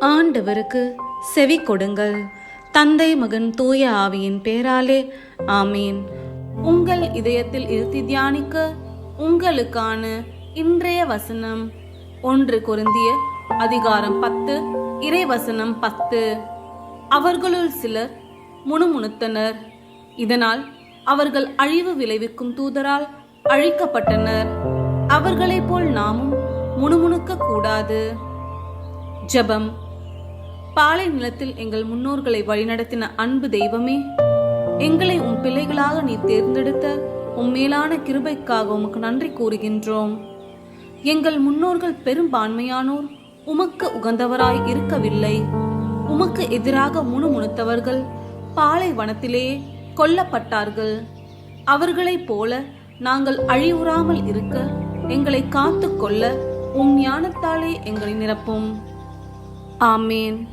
ஆண்டவருக்கு செவி கொடுங்கள். தந்தை மகன் தூய ஆவியின் பேராலே ஆமீன். உங்கள் இதயத்தில் இருத்தி தியானிக்க உங்களுக்கான இன்றைய வசனம் ஒன்று குருந்திய அதிகாரம் பத்து இறை வசனம் பத்து. அவர்களுள் சிலர் முணுமுணுத்தனர். இதனால் அவர்கள் அழிவு விளைவிக்கும் தூதரால் அழிக்கப்பட்டனர். அவர்களைப் போல் நாமும் முணுமுணுக்க கூடாது ஜெபம். பாலை நிலத்தில் எங்கள் முன்னோர்களை வழிநடத்தின அன்பு தெய்வமே எங்களை உம் பிள்ளைகளாக நீ தேர்ந்தெடுத்த உம் மேலான கிருபைக்காக உமக்கு நன்றி கூறுகின்றோம். எங்கள் முன்னோர்கள் பெரும்பான்மையானோர் உமக்கு உகந்தவராய் இருக்கவில்லை. உமக்கு எதிராக முணுமுணுத்தவர்கள் பாலைவனத்திலே கொல்லப்பட்டார்கள். அவர்களைப் போல நாங்கள் அழிவுறாமல் இருக்க எங்களை காத்துக்கொள்ள உம் ஞானத்தாலே எங்களை நிரப்பும். ஆமேன்.